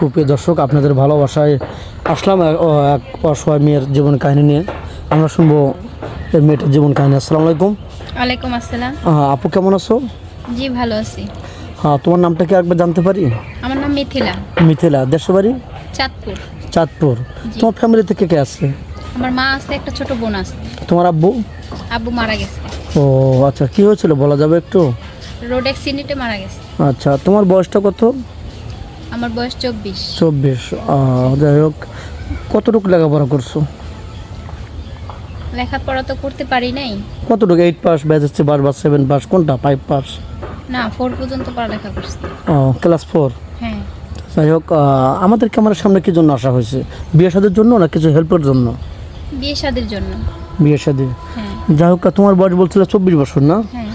সুপ্রিয় দর্শক আপনাদের ভালোবাসায় আসলাম এক- অসহায় মেয়ের জীবন কাহিনী নিয়ে। আমরা শুনব এই মেয়েটার জীবন কাহিনী। আসসালামু আলাইকুম। ওয়ালাইকুম আসসালাম। হ্যাঁ আপু কেমন আছো? জি ভালো আছি। হ্যাঁ তোমার নামটা কি একবার জানতে পারি? আমার নাম মিথিলা। মিথিলা দেশের বাড়ি? চাঁদপুর। চাঁদপুর। তোমার ফ্যামিলিতে কে কে আছে? আমার মা আছে একটা ছোট বোন আছে। তোমার আব্বু? আব্বু মারা গেছে। ও আচ্ছা কি হয়েছিল? বলা যাবে একটু? রোড অ্যাক্সিডেন্টে মারা গেছে। আচ্ছা তোমার বয়সটা কত? আমার বয়স চব্বিশ। চব্বিশ যাই হোক কতটুকু লেখাপড়া করছ? লেখাপড়া তো করতে পারি নাই। কতটুকু এইট পাস ব্যাচেসি পাস বা সেভেন পাস কোনটা ফাইভ পাস না ফোর পর্যন্ত পড়ালেখা করছি। ক্লাস ফোর হ্যাঁ। যাই হোক আমাদের ক্যামেরার সামনে কি জন্য আসা হয়েছে? বিয়ে সাদের জন্য না কিছু হেল্পের জন্য? বিয়ে শাদির জন্য। বিয়ে সাদে হ্যাঁ। যাই হোক তোমার বয়স বলছিল চব্বিশ বছর না? হ্যাঁ।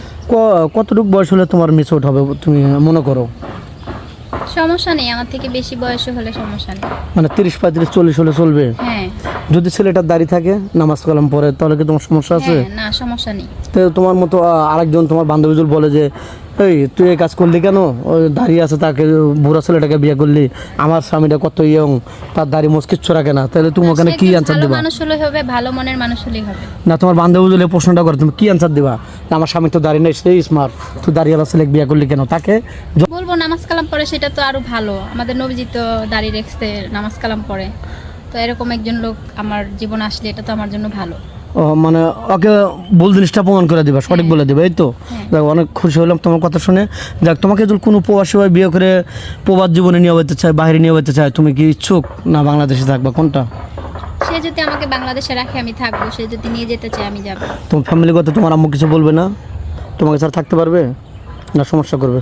কতটুকু বয়স হলে তোমার মিস আউট হবে তুমি মনে করো? সমস্যা নেই আমার থেকে বেশি বয়স হলে সমস্যা নেই। মানে তিরিশ পঁয়ত্রিশ চল্লিশ হলে চলবে? হ্যাঁ। যদি ছেলেটার দাঁড়িয়ে থাকে নামাজ কালাম পরে তাহলে কি তোমার সমস্যা আছে? হ্যাঁ না সমস্যা নেই। তো তোমার মতো আরেকজন তোমার বান্ধবীজন বলে যে এই তুই এই কাজ করলি কেন? দাঁড়িয়ে আছে তাকে বুড়া ছেলেটাকে বিয়ে করলি। আমার স্বামীটা কত ইয়ং তার দাড়ি মোজ কিচ্ছু রাখে না। তাহলে তুমি ওখানে কি অ্যান্সার ভালো মানুষ হলে হবে ভালো মনের মানুষ হলেই হবে। না তোমার বান্ধবী যদি প্রশ্নটা করে তুমি কি অ্যান্সার দিবা? আমার স্বামী তো দাঁড়িয়ে নেই সেই স্মার্ট তুই দাঁড়িয়ে ছেলে বিয়ে করলি কেন? তাকে বলব নামাজ কালাম পড়ে সেটা তো আরও ভালো। আমাদের নবীজি তো দাঁড়িয়ে রেখতে নামাজ কালাম পড়ে। তো এরকম একজন লোক আমার জীবন আসলে এটা তো আমার জন্য ভালো। মানে ওকে ভুল জিনিসটা প্রমাণ করে দিবা সঠিক বলে দিবা এই তো? দেখ অনেক খুশি হলাম তোমার কথা শুনে। যাক তোমাকে যদি কোনো প্রবাসী ভাই বিয়ে করে প্রবাদ জীবনে নিয়ে যেতে চায় বাইরে নিয়ে যেতে চায় তুমি কি ইচ্ছুক? না বাংলাদেশে থাকবা কোনটা? সে যদি আমাকে বাংলাদেশে রাখে আমি থাকব। সে যদি নিয়ে যেতে চায় আমি যাব। তোমার ফ্যামিলিগত তোমার আম্মু কিছু বলবে না? তোমাকে স্যার থাকতে পারবে? না সমস্যা করবে?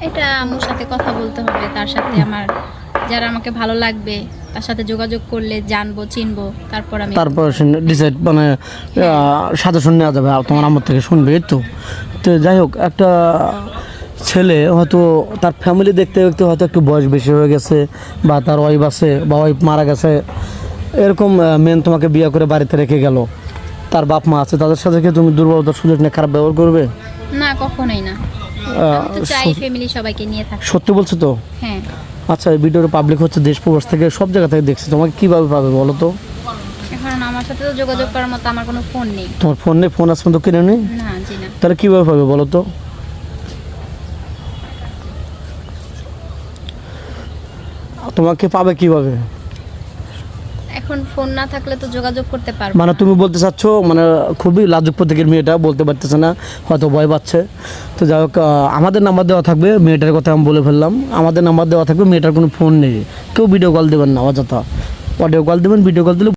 এটা আম্মুর সাথে কথা বলতে হবে। তার সাথে আমার যারা আমাকে ভালো লাগবে তার সাথে যোগাযোগ করলে জানব চিনবো তারপর আমি তারপর ডিসাইড মানে সাজেশন নেওয়া যাবে আর তোমার আমার থেকে শুনবে তো। তো যাই হোক একটা ছেলে হয়তো তার ফ্যামিলি দেখতে দেখতে হয়তো একটু বয়স বেশি হয়ে গেছে বা তার ওয়াইফ আছে বা ওয়াইফ মারা গেছে। এরকম মেন তোমাকে বিয়ে করে বাড়িতে রেখে গেল। তার বাপ মা আছে তাদের সাথে কি তুমি দুর্বলতার সুযোগ নিয়ে খারাপ ব্যবহার করবে? না কখনোই না। সত্যি বলছো তো? হ্যাঁ। আচ্ছা এই ভিডিওর পাবলিক হচ্ছে দেশ প্রবাস থেকে সব জায়গা থেকে দেখছে। তোমাকে কীভাবে পাবে বলো তো? এখন আমার সাথে তো যোগাযোগ করার মতো আমার কোনো ফোন নেই। তোমার ফোন নেই? ফোন আজ তো কিনে নেই? না জি না। তাহলে কীভাবে পাবে বলো তো? তোমাকে পাবে কীভাবে? এখন ফোন না থাকলে তো যোগাযোগ করতে পারব মানে তুমি বলতে চাচ্ছ মানে খুবই লাজুক প্রতীকের মেয়েটা বলতে পারতেছে না হয়তো ভয় পাচ্ছে। তো যাই হোক আমাদের নাম্বার দেওয়া থাকবে মেয়েটার কথা আমি বলে ফেললাম। আমাদের নাম্বার দেওয়া থাকবে মেয়েটার কোনো ফোন নেই। কেউ ভিডিও কল দেবেন না অযথা। অডিও কল দেবেন ভিডিও কল দিলে